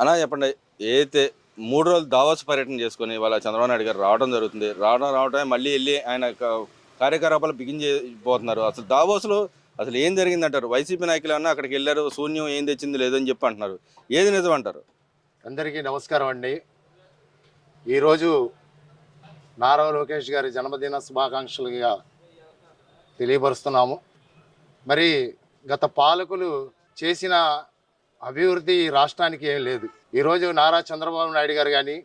అలా చెప్పండి. ఏదైతే మూడు రోజులు దావాస్ పర్యటన చేసుకొని వాళ్ళ చంద్రబాబు నాయుడు గారు రావడం జరుగుతుంది. రావడం రావడమే మళ్ళీ వెళ్ళి ఆయన కార్యకలాపాలు కార్యకలాపాలు బిగించిపోతున్నారు అసలు దావోస్లో అసలు ఏం జరిగిందంటారు? వైసీపీ నాయకులు అన్నా అక్కడికి వెళ్ళారు? శూన్యం ఏం తెచ్చింది లేదని చెప్పి అంటున్నారు. ఏది నిజం అంటారు? అందరికీ నమస్కారం అండి. ఈరోజు నారా లోకేష్ గారి జన్మదిన శుభాకాంక్షలుగా తెలియపరుస్తున్నాము. మరి గత పాలకులు చేసిన అభివృద్ధి ఈ రాష్ట్రానికి ఏం లేదు. ఈరోజు నారా చంద్రబాబు నాయుడు గారు కానీ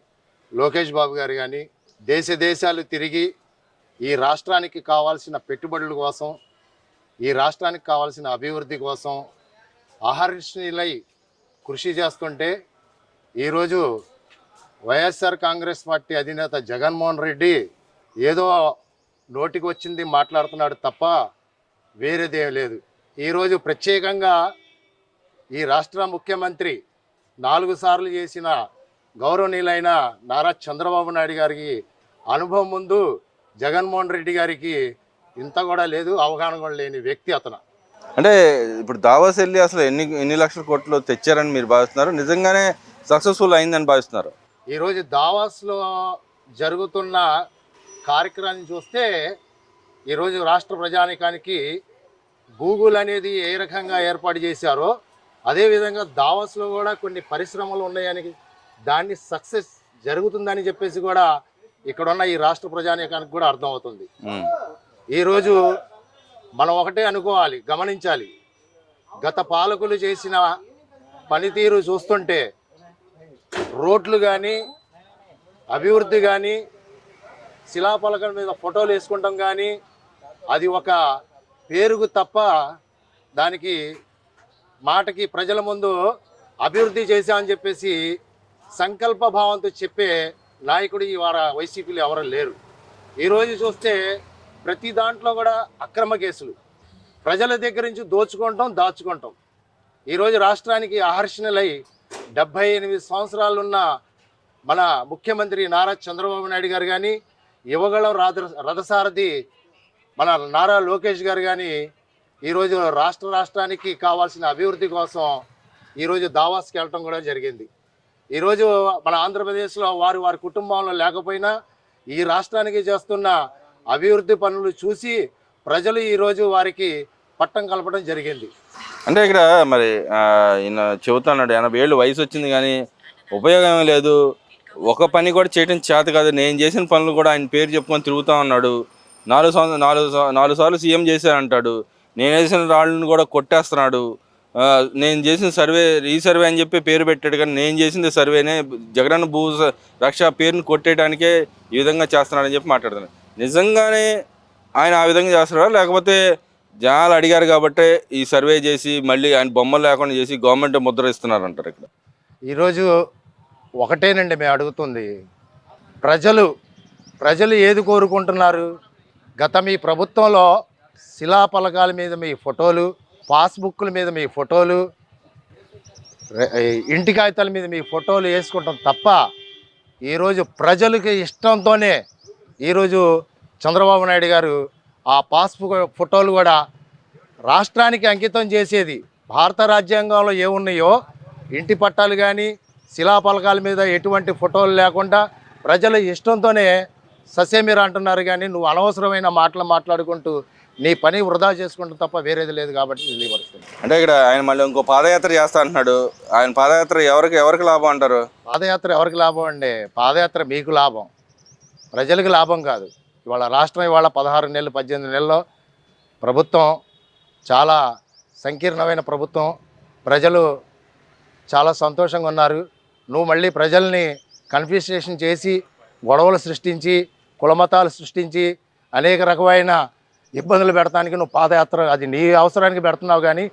లోకేష్ బాబు గారు కానీ దేశ దేశాలు తిరిగి ఈ రాష్ట్రానికి కావాల్సిన పెట్టుబడుల కోసం ఈ రాష్ట్రానికి కావాల్సిన అభివృద్ధి కోసం అహర్నిశలై కృషి చేస్తుంటే ఈరోజు వైఎస్ఆర్ కాంగ్రెస్ పార్టీ అధినేత జగన్మోహన్ రెడ్డి ఏదో నోటికి వచ్చింది మాట్లాడుతున్నాడు తప్ప వేరేదేం లేదు. ఈరోజు ప్రత్యేకంగా ఈ రాష్ట్ర ముఖ్యమంత్రి నాలుగు సార్లు చేసిన గౌరవనీయులైన నారా చంద్రబాబు నాయుడు గారికి అనుభవం ముందు జగన్మోహన్ రెడ్డి గారికి ఇంత కూడా లేదు అవగాహన కూడా లేని వ్యక్తి అతను. అంటే ఇప్పుడు దావాస్ వెళ్ళి అసలు ఎన్ని ఎన్ని లక్షల కోట్లు తెచ్చారని మీరు భావిస్తున్నారు? నిజంగానే సక్సెస్ఫుల్ అయిందని భావిస్తున్నారు. ఈరోజు దావాస్లో జరుగుతున్న కార్యక్రమాన్ని చూస్తే ఈరోజు రాష్ట్ర ప్రజానికానికి గూగుల్ అనేది ఏ రకంగా ఏర్పాటు చేశారో అదేవిధంగా దావాస్లో కూడా కొన్ని పరిశ్రమలు ఉన్నాయని దాన్ని సక్సెస్ జరుగుతుందని చెప్పేసి కూడా ఇక్కడ ఉన్న ఈ రాష్ట్ర ప్రజానికానికి కూడా అర్థమవుతుంది. ఈరోజు మనం ఒకటే అనుకోవాలి గమనించాలి గత పాలకులు చేసిన పనితీరు చూస్తుంటే రోడ్లు కానీ అభివృద్ధి కానీ శిలాపలకల మీద ఫోటోలు వేసుకుంటాం కానీ అది ఒక పేరుకు తప్ప దానికి మాటకి ప్రజల ముందు అభివృద్ధి చేశామని చెప్పేసి సంకల్ప భావంతో చెప్పే నాయకుడు ఈ వార వైసీపీలో ఎవరు లేరు. ఈరోజు చూస్తే ప్రతి దాంట్లో కూడా అక్రమ కేసులు. ప్రజల దగ్గర నుంచి దోచుకుంటాం దాచుకుంటాం. ఈరోజు రాష్ట్రానికి ఆహర్షణలై డెబ్భై ఎనిమిది సంవత్సరాలున్న మన ముఖ్యమంత్రి నారా చంద్రబాబు నాయుడు గారు కానీ యువగళం రాధ రథసారథి మన నారా లోకేష్ గారు కానీ ఈరోజు రాష్ట్ర రాష్ట్రానికి కావాల్సిన అభివృద్ధి కోసం ఈరోజు దావాస్కి వెళ్ళటం కూడా జరిగింది. ఈరోజు మన ఆంధ్రప్రదేశ్లో వారు వారి కుటుంబంలో లేకపోయినా ఈ రాష్ట్రానికి చేస్తున్న అభివృద్ధి పనులు చూసి ప్రజలు ఈరోజు వారికి పట్టం కలపడం జరిగింది. అంటే ఇక్కడ మరి ఈయన చెబుతున్నాడు ఎనభై ఏళ్ళు వయసు వచ్చింది కానీ ఉపయోగం లేదు. ఒక పని కూడా చేయడం చేత కాదు. నేను చేసిన పనులు కూడా ఆయన పేరు చెప్పుకొని తిరుగుతూ ఉన్నాడు. నాలుగు సంవత్సరం నాలుగు నాలుగు సార్లు సీఎం చేశారంటాడు. నేను వేసిన రాళ్ళను కూడా కొట్టేస్తున్నాడు. నేను చేసిన సర్వే ఈ సర్వే అని చెప్పి పేరు పెట్టాడు కానీ నేను చేసింది సర్వేనే జగనన్న భూ రక్ష పేరుని కొట్టేయడానికే ఈ విధంగా చేస్తున్నాడని చెప్పి మాట్లాడుతున్నాడు. నిజంగానే ఆయన ఆ విధంగా చేస్తున్నాడా? లేకపోతే జనాలు అడిగారు కాబట్టి ఈ సర్వే చేసి మళ్ళీ ఆయన బొమ్మలు లేకుండా చేసి గవర్నమెంట్ ముద్ర ఇస్తున్నారు అంటారు ఇక్కడ. ఈరోజు ఒకటేనండి మేము అడుగుతుంది. ప్రజలు ప్రజలు ఏది కోరుకుంటున్నారు? గత మీ ప్రభుత్వంలో శిలాపలకాల మీద మీ ఫోటోలు పాస్బుక్ల మీద మీ ఫోటోలు ఇంటి కాగితాల మీద మీ ఫోటోలు వేసుకుంటాం తప్ప ఈరోజు ప్రజలకి ఇష్టంతోనే ఈరోజు చంద్రబాబు నాయుడు గారు ఆ పాస్బుక్ ఫోటోలు కూడా రాష్ట్రానికి అంకితం చేసేది. భారత రాజ్యాంగంలో ఏమున్నాయో ఇంటి పట్టాలు కానీ శిలాపలకాల మీద ఎటువంటి ఫోటోలు లేకుండా ప్రజల ఇష్టంతోనే ససేమిరా అంటున్నారు కానీ నువ్వు అనవసరమైన మాటలు మాట్లాడుకుంటూ నీ పని వృధా చేసుకుంటూ తప్ప వేరేది లేదు కాబట్టి తెలియపరుస్తుంది అంటే ఇక్కడ ఆయన మళ్ళీ ఇంకో పాదయాత్ర చేస్తా అంటున్నాడు. ఆయన పాదయాత్ర ఎవరికి ఎవరికి లాభం అంటారు? పాదయాత్ర ఎవరికి లాభం అండి? పాదయాత్ర మీకు లాభం. ప్రజలకు లాభం కాదు. ఇవాళ రాష్ట్రం ఇవాళ పదహారు నెలలు పద్దెనిమిది నెలల్లో ప్రభుత్వం చాలా సంకీర్ణమైన ప్రభుత్వం. ప్రజలు చాలా సంతోషంగా ఉన్నారు. నువ్వు మళ్ళీ ప్రజల్ని కన్ఫ్యూస్టేషన్ చేసి గొడవలు సృష్టించి కులమతాలు సృష్టించి అనేక రకమైన ఇబ్బందులు పెడతానికి నువ్వు పాదయాత్ర అది నీ అవసరానికి పెడుతున్నావు కానీ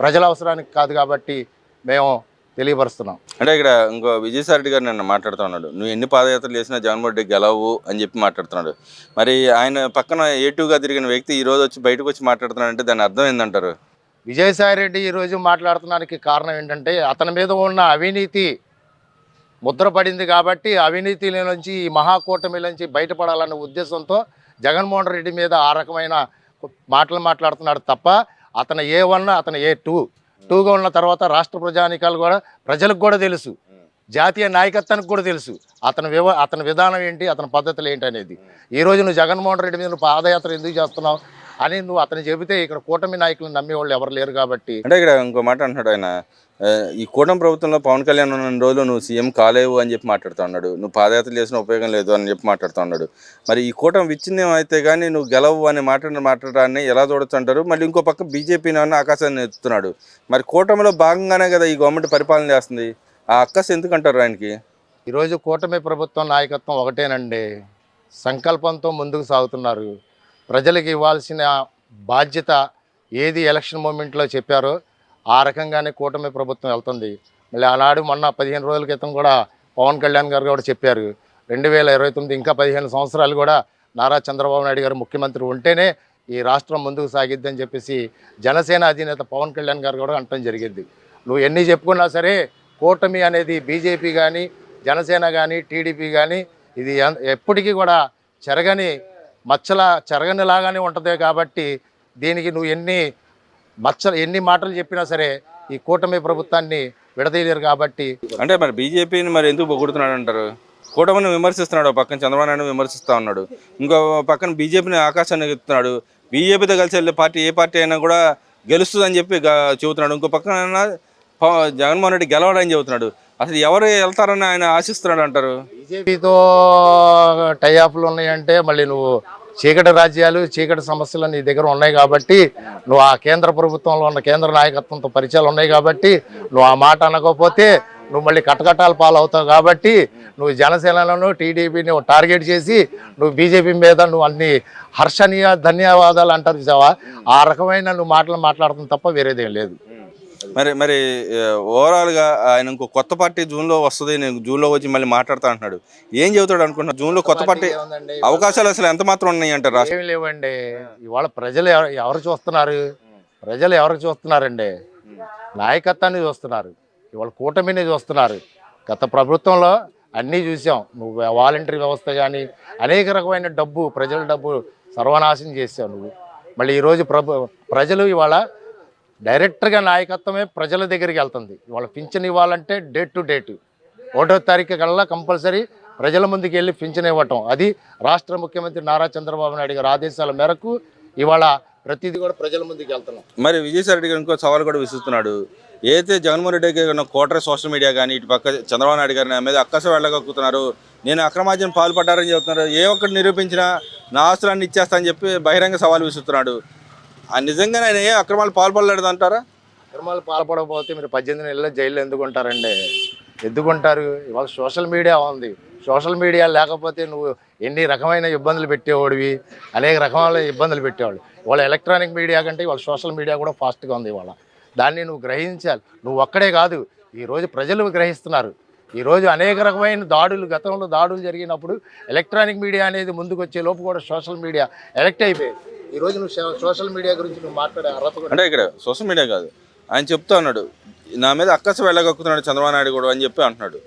ప్రజల అవసరానికి కాదు కాబట్టి మేము తెలియపరుస్తున్నాం. అంటే ఇక్కడ ఇంకో విజయసాయి రెడ్డి గారు నిన్న మాట్లాడుతూ ఉన్నాడు. నువ్వు ఎన్ని పాదయాత్రలు చేసినా జగన్మోహన్ రెడ్డి గెలవు అని చెప్పి మాట్లాడుతున్నాడు. మరి ఆయన పక్కన ఏటుగా తిరిగిన వ్యక్తి ఈ రోజు వచ్చి బయటకు వచ్చి మాట్లాడుతున్నాడు అంటే దాని అర్థం ఏందంటారు? విజయసాయి రెడ్డి ఈరోజు మాట్లాడుతున్నానికి కారణం ఏంటంటే అతని మీద ఉన్న అవినీతి ముద్ర పడింది కాబట్టి అవినీతి నుంచి ఈ మహాకూటమి నుంచి బయటపడాలనే ఉద్దేశంతో జగన్మోహన్ రెడ్డి మీద ఆ రకమైన మాటలు మాట్లాడుతున్నాడు తప్ప అతను ఏ వన్ అతను ఏ టూ. టూగా ఉన్న తర్వాత రాష్ట్ర ప్రజానికాలు కూడా ప్రజలకు కూడా తెలుసు. జాతీయ నాయకత్వానికి కూడా తెలుసు. అతని వివ అతని విధానం ఏంటి అతని పద్ధతులు ఏంటి అనేది. ఈ నువ్వు జగన్మోహన్ రెడ్డి మీద నువ్వు పాదయాత్ర ఎందుకు చేస్తున్నావు? అని నువ్వు అతను చెబితే ఇక్కడ కూటమి నాయకులను నమ్మేవాళ్ళు ఎవరు లేరు కాబట్టి. అంటే ఇక్కడ ఇంకో మాట అంటున్నాడు ఆయన. ఈ కూటమి ప్రభుత్వంలో పవన్ కళ్యాణ్ ఉన్న రోజులు నువ్వు సీఎం కాలేవు అని చెప్పి మాట్లాడుతూ ఉన్నాడు. నువ్వు పాదయాత్ర చేసిన ఉపయోగం లేదు అని చెప్పి మాట్లాడుతూ ఉన్నాడు. మరి ఈ కూటమి విచ్ఛిన్నం అయితే కానీ నువ్వు గెలవు అని మాట్లాడిన మాట్లాడడాన్ని ఎలా చూడొచ్చు అంటారు మళ్ళీ ఇంకో పక్క బీజేపీని అన్న ఆకాశాన్ని ఎత్తుతున్నాడు. మరి కూటమిలో భాగంగానే కదా ఈ గవర్నమెంట్ పరిపాలన చేస్తుంది. ఆ అక్కస్ ఎందుకు అంటారు ఆయనకి? ఈరోజు కూటమి ప్రభుత్వం నాయకత్వం ఒకటేనండి. సంకల్పంతో ముందుకు సాగుతున్నారు. ప్రజలకు ఇవ్వాల్సిన బాధ్యత ఏది ఎలక్షన్ మూమెంట్లో చెప్పారో ఆ రకంగానే కూటమి ప్రభుత్వం వెళ్తుంది. మళ్ళీ ఆనాడు మొన్న పదిహేను రోజుల క్రితం కూడా పవన్ కళ్యాణ్ గారు కూడా చెప్పారు. రెండు వేల ఇరవై తొమ్మిది ఇంకా పదిహేను సంవత్సరాలు కూడా నారా చంద్రబాబు నాయుడు గారు ముఖ్యమంత్రి ఉంటేనే ఈ రాష్ట్రం ముందుకు సాగిద్దని చెప్పేసి జనసేన అధినేత పవన్ కళ్యాణ్ గారు కూడా అనటం జరిగింది. నువ్వు ఎన్ని చెప్పుకున్నా సరే కూటమి అనేది బీజేపీ కానీ జనసేన కానీ టీడీపీ కానీ ఇది ఎప్పటికీ కూడా చెరగని మచ్చల చెరగని లాగానే ఉంటుంది కాబట్టి దీనికి నువ్వు ఎన్ని మచ్చలు ఎన్ని మాటలు చెప్పినా సరే ఈ కూటమి ప్రభుత్వాన్ని విడదీయలేరు కాబట్టి అంటే మరి బీజేపీని మరి ఎందుకు పొగుడుతున్నాడు అంటారు? కూటమిని విమర్శిస్తున్నాడు పక్కన చంద్రబాబు నాయుడు విమర్శిస్తూ ఉన్నాడు. ఇంకో పక్కన బీజేపీని ఆకాశాన్ని ఎత్తుతున్నాడు. బీజేపీతో కలిసి వెళ్ళే పార్టీ ఏ పార్టీ అయినా కూడా గెలుస్తుందని చెప్పి చెబుతున్నాడు. ఇంకో పక్కన జగన్మోహన్ రెడ్డి గెలవడని చెబుతున్నాడు. అసలు ఎవరు వెళ్తారని ఆయన ఆశిస్తున్నాడు అంటారు? బీజేపీతో టైఅప్లు ఉన్నాయంటే మళ్ళీ నువ్వు చీకటి రాజ్యాలు చీకటి సమస్యలు నీ దగ్గర ఉన్నాయి కాబట్టి నువ్వు ఆ కేంద్ర ప్రభుత్వంలో ఉన్న కేంద్ర నాయకత్వంతో పరిచయాలు ఉన్నాయి కాబట్టి నువ్వు ఆ మాట అనకపోతే నువ్వు మళ్ళీ కటకటాలు పాలవుతావు కాబట్టి నువ్వు జనసేనలను టీడీపీని టార్గెట్ చేసి నువ్వు బీజేపీ మీద నువ్వు అన్ని హర్షణీయ ధన్యవాదాలు అంటారు చూసావా? ఆ రకమైన నువ్వు మాటలు మాట్లాడటం తప్ప వేరేదేం లేదు. మరి మరి ఓవరాల్గా ఆయన ఇంకో కొత్త పార్టీ జూన్లో వస్తుంది నేను జూన్లో వచ్చి మళ్ళీ మాట్లాడతా అంటున్నాడు. ఏం చెబుతాడు అనుకుంటున్నా జూన్లో కొత్త పార్టీ? అవకాశాలు అసలు ఎంత మాత్రం ఉన్నాయి అంటారు రాష్ట్ర లేవండి. ఇవాళ ప్రజలు ఎవ- ఎవరు చూస్తున్నారు? ప్రజలు ఎవరు చూస్తున్నారండి? నాయకత్వాన్ని చూస్తున్నారు. ఇవాళ కూటమిని చూస్తున్నారు. గత ప్రభుత్వంలో అన్నీ చూసాం. నువ్వు వాలంటరీ వ్యవస్థ కానీ అనేక రకమైన డబ్బు ప్రజల డబ్బు సర్వనాశనం చేసావు నువ్వు. మళ్ళీ ఈరోజు ప్రభు ప్రజలు ఇవాళ డైరెక్ట్గా నాయకత్వమే ప్రజల దగ్గరికి వెళ్తుంది. వాళ్ళు పింఛన్ ఇవ్వాలంటే డేట్ టు డేట్. ఒకటో తారీఖు కల్లా కంపల్సరీ ప్రజల ముందుకు వెళ్ళి పింఛన్ ఇవ్వటం. అది రాష్ట్ర ముఖ్యమంత్రి నారా చంద్రబాబు నాయుడు గారి ఆదేశాల మేరకు ఇవాళ ప్రతిదీ కూడా ప్రజల ముందుకు వెళ్తున్నాం. మరి విజయసాయి రెడ్డి గారు ఇంకో సవాల్ కూడా విసురుతున్నాడు. ఏదైతే జగన్మోహన్ రెడ్డి గారు కోటర సోషల్ మీడియా కానీ ఇటు పక్క చంద్రబాబు నాయుడు గారి నా మీద అక్కస వెళ్ళగక్కుతున్నారు నేను అక్రమార్జన పాల్పడ్డారని చెబుతున్నారు ఏ ఒక్కటి నిరూపించినా నా ఆస్తులన్నీ ఇచ్చేస్తా అని చెప్పి బహిరంగ సవాల్ విసురుతున్నాడు. ఆ ఆయన ఏ అక్రమాలు పాల్పడలేదు అంటారా? అక్రమాలు పాల్పడకపోతే మీరు పద్దెనిమిది నెలల జైల్లో ఎందుకుంటారండి ఎందుకుంటారు ఇవాళ సోషల్ మీడియా ఉంది. సోషల్ మీడియా లేకపోతే నువ్వు ఎన్ని రకమైన ఇబ్బందులు పెట్టేవాడివి? అనేక రకమైన ఇబ్బందులు పెట్టేవాడు ఇవాళ ఎలక్ట్రానిక్ మీడియా కంటే ఇవాళ సోషల్ మీడియా కూడా ఫాస్ట్గా ఉంది ఇవాళ. దాన్ని నువ్వు గ్రహించాలి. నువ్వు ఒక్కడే కాదు. ఈరోజు ప్రజలు గ్రహిస్తున్నారు. ఈరోజు అనేక రకమైన దాడులు గతంలో దాడులు జరిగినప్పుడు ఎలక్ట్రానిక్ మీడియా అనేది ముందుకు వచ్చే లోపు కూడా సోషల్ మీడియా ఎలక్ట్ అయిపోయింది. ఈరోజు నువ్వు సోషల్ మీడియా గురించి నువ్వు మాట్లాడే అర్హత అంటే ఇక్కడ సోషల్ మీడియా కాదు. ఆయన చెప్తా ఉన్నాడు నా మీద అక్కస వెళ్ళగక్కుతున్నాడు చంద్రబాబు నాయుడు కూడా అని చెప్పి అంటున్నాడు.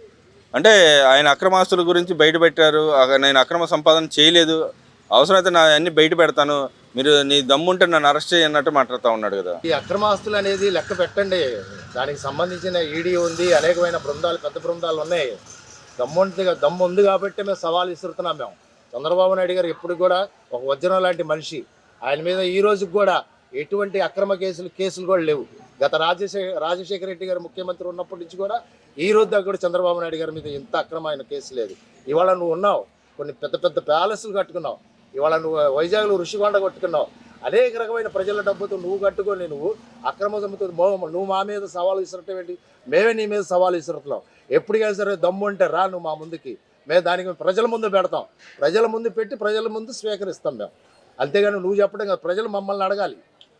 అంటే ఆయన అక్రమాస్తుల గురించి బయట పెట్టారు నేను అక్రమ సంపాదన చేయలేదు అవసరమైతే నా అన్ని బయట పెడతాను మీరు నీ దమ్ముంటే నన్ను అరెస్ట్ చేయన్నట్టు మాట్లాడుతూ ఉన్నాడు కదా. ఈ అక్రమాస్తులు అనేది లెక్క పెట్టండి. దానికి సంబంధించిన ఈడీ ఉంది అనేకమైన బృందాలు పెద్ద బృందాలు ఉన్నాయి. దమ్ము ఉంది దమ్ము ఉంది కాబట్టి మేము సవాల్ విసురుతున్నాం మేము. చంద్రబాబు నాయుడు గారు ఎప్పుడు కూడా ఒక వజ్రం లాంటి మనిషి. ఆయన మీద ఈ రోజుకి కూడా ఎటువంటి అక్రమ కేసులు కేసులు కూడా లేవు. గత రాజశేఖర రాజశేఖర రెడ్డి గారు ముఖ్యమంత్రి ఉన్నప్పటి నుంచి కూడా ఈ రోజు దాకా కూడా చంద్రబాబు నాయుడు గారి మీద ఇంత అక్రమమైన కేసు లేదు. ఇవాళ నువ్వు ఉన్నావు. కొన్ని పెద్ద పెద్ద ప్యాలెస్లు కట్టుకున్నావు. ఇవాళ నువ్వు వైజాగ్లో ఋషికొండ కట్టుకున్నావు. అనేక రకమైన ప్రజల డబ్బుతో నువ్వు కట్టుకొని నువ్వు అక్రమ సొమ్ముతో నువ్వు మా మీద సవాలు విసరటం ఏంటి? మేమే నీ మీద సవాలు విసురుతున్నాం. ఎప్పటికైనా సరే దమ్ము ఉంటే రా నువ్వు మా ముందుకి. మేము దానికి ప్రజల ముందు పెడతాం. ప్రజల ముందు పెట్టి ప్రజల ముందు స్వీకరిస్తాం మేము. అంతేగాని నువ్వు చెప్పడం కాదు ప్రజలు మమ్మల్ని అడగాలి.